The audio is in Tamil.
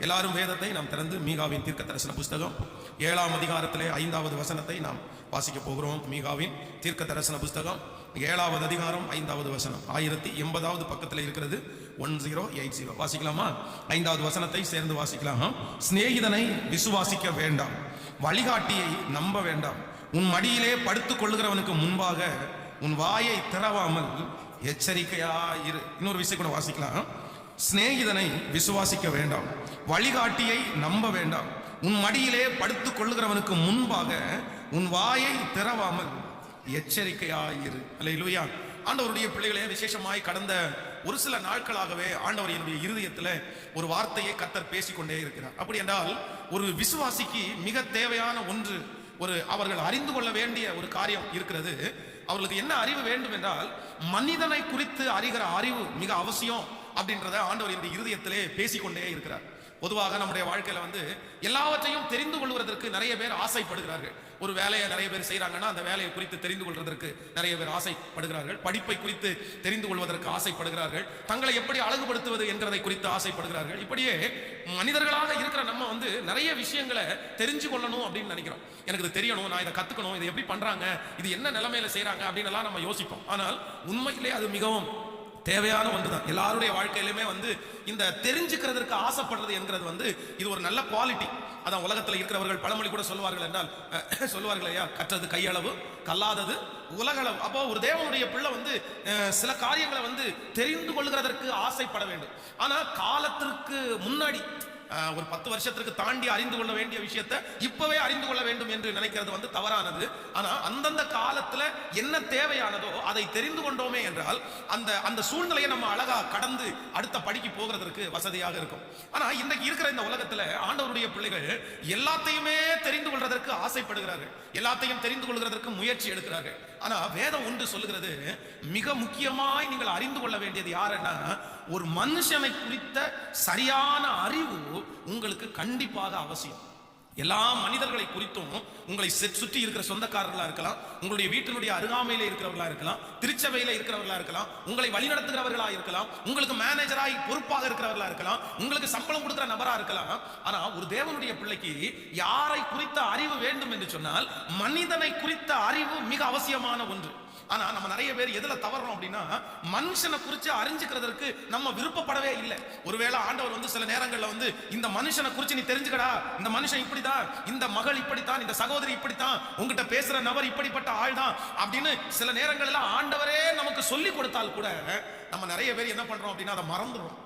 எல்லாரும் வேதத்தை நாம் திறந்து மீகாவின் தீர்க்க தரிசன புஸ்தகம் ஏழாம் அதிகாரத்திலே ஐந்தாவது வசனத்தை நாம் வாசிக்க போகிறோம். மீகாவின் தீர்க்க தரிசன புஸ்தகம் ஏழாவது அதிகாரம் ஐந்தாவது வசனம். ஆயிரத்தி எண்பதாவது பக்கத்தில் இருக்கிறது. One zero eight zero. வாசிக்கலாமா? ஐந்தாவது வசனத்தை சேர்ந்து வாசிக்கலாம். சிநேகிதனை விசுவாசிக்க வேண்டாம். வழிகாட்டியை நம்ப வேண்டாம். உன் மடியிலே படுத்துக் கொள்ளுகிறவனுக்கு முன்பாக உன் வாயை திறவாமல் எச்சரிக்கையாயிரு. இன்னொரு விஷயம் கூட வாசிக்கலாம். சிநேகிதனை விசுவாசிக்க வேண்டாம். வழிகாட்டியை நம்ப வேண்டாம். உன் மடியிலே படுத்துக் கொள்ளுகிறவனுக்கு முன்பாக உன் வாயை திறவாமல் எச்சரிக்கையாயிரு அல்லேலூயா ஆண்டவருடைய பிள்ளைகளே விசேஷமாய் கடந்த ஒரு சில நாட்களாகவே ஆண்டவர் என்னுடைய இருதயத்தில் ஒரு வார்த்தையை கத்தர் பேசிக்கொண்டே இருக்கிறார். அப்படி என்றால் ஒரு விசுவாசிக்கு மிக தேவையான ஒன்று ஒரு அவர்கள் அறிந்து கொள்ள வேண்டிய ஒரு காரியம் இருக்கிறது. அவர்களுக்கு என்ன அறிவு வேண்டும் என்றால் மனிதனை குறித்து அறிகிற அறிவு மிக அவசியம் அப்படின்றத ஆண்டவர் என்னுடைய இருதயத்திலே பேசிக்கொண்டே இருக்கிறார். பொதுவாக நம்முடைய வாழ்க்கையில வந்து எல்லாவற்றையும் தெரிந்து கொள்வதற்கு நிறைய பேர் ஆசைப்படுகிறார்கள். ஒரு வேலையை நிறைய பேர் செய்கிறாங்கன்னா அந்த வேலையை குறித்து தெரிந்து கொள்வதற்கு நிறைய பேர் ஆசைப்படுகிறார்கள். படிப்பை குறித்து தெரிந்து கொள்வதற்கு ஆசைப்படுகிறார்கள். தங்களை எப்படி அழகுபடுத்துவது என்கிறதை குறித்து ஆசைப்படுகிறார்கள். இப்படியே மனிதர்களாக இருக்கிற நம்ம வந்து நிறைய விஷயங்களை தெரிஞ்சு கொள்ளணும் அப்படின்னு நினைக்கிறோம். எனக்கு இது தெரியணும் நான் இதை கத்துக்கணும் இதை எப்படி பண்றாங்க இது என்ன நிலைமையில செய்றாங்க அப்படின்னு எல்லாம் நம்ம யோசிப்போம். ஆனால் உண்மையிலே அது மிகவும் தேவையான ஒன்று தான் எல்லாருடைய வாழ்க்கையிலுமே வந்து இந்த தெரிஞ்சுக்கிறதுக்கு ஆசைப்படுறது என்கிறது வந்து இது ஒரு நல்ல குவாலிட்டி அதான் உலகத்தில் இருக்கிறவர்கள் பழமொழி கூட சொல்வார்கள் என்றால் சொல்லுவார்கள் ஐயா கற்றது கையளவு கல்லாதது உலகளவு. அப்போ ஒரு தேவனுடைய பிள்ளை வந்து சில காரியங்களை வந்து தெரிந்து கொள்கிறதற்கு ஆசைப்பட வேண்டும். ஆனா காலத்திற்கு முன்னாடி ஒரு பத்து வருஷத்திற்கு தாண்டி அறிந்து கொள்ள வேண்டிய விஷயத்தை இப்பவே அறிந்து கொள்ள வேண்டும் என்று நினைக்கிறது வந்து தவறானது. ஆனா அந்தந்த காலத்துல என்ன தேவையானதோ அதை தெரிந்து கொண்டோமே என்றால் அந்த அந்த சூழ்நிலையை நம்ம அழகா கடந்து அடுத்த படிக்கு போகிறதற்கு வசதியாக இருக்கும். ஆனா இன்றைக்கு இருக்கிற இந்த உலகத்துல ஆண்டவருடைய பிள்ளைகள் எல்லாத்தையுமே தெரிந்து கொள்றதற்கு ஆசைப்படுகிறார்கள். எல்லாத்தையும் தெரிந்து கொள்கிறதற்கு முயற்சி எடுக்கிறார்கள். ஆனா வேதம் ஒன்று சொல்லுகிறது மிக முக்கியமாய் நீங்கள் அறிந்து கொள்ள வேண்டியது யாருன்னா ஒரு மனுஷனை குறித்த சரியான அறிவு உங்களுக்கு கண்டிப்பாக அவசியம். எல்லா மனிதர்களை குறித்தும் உங்களை சுற்றி இருக்கிற சொந்தக்காரர்களா இருக்கலாம் உங்களுடைய வீட்டினுடைய அருகாமையில இருக்கிறவர்களா இருக்கலாம் திருச்சபையில இருக்கிறவர்களா இருக்கலாம் உங்களை வழிநடத்துகிறவர்களா இருக்கலாம் உங்களுக்கு மேனேஜராய் பொறுப்பாக இருக்கிறவர்களா இருக்கலாம் உங்களுக்கு சம்பளம் கொடுக்கிற நபரா இருக்கலாம். ஆனா ஒரு தேவனுடைய பிள்ளைக்கு யாரை குறித்த அறிவு வேண்டும் என்று சொன்னால் மனிதனை குறித்த அறிவு மிக அவசியமான ஒன்று. ஆனா நம்ம நிறைய பேர் எதுல தவறோம் அப்படின்னா மனுஷனை குறித்து அறிஞ்சுக்கிறதற்கு நம்ம விருப்பப்படவே இல்லை. ஒருவேளை ஆண்டவர் வந்து சில நேரங்களில் வந்து இந்த மனுஷனை குறித்து நீ தெரிஞ்சுக்கடா இந்த மனுஷன் இப்படிதான் இந்த மகள் இப்படித்தான் இந்த சகோதரி இப்படித்தான் உங்ககிட்ட பேசுற நபர் இப்படிப்பட்ட ஆள் தான் அப்படின்னு சில நேரங்களில் ஆண்டவரே நமக்கு சொல்லி கொடுத்தால் கூட நம்ம நிறைய பேர் என்ன பண்றோம் அப்படின்னா அதை மறந்துடும்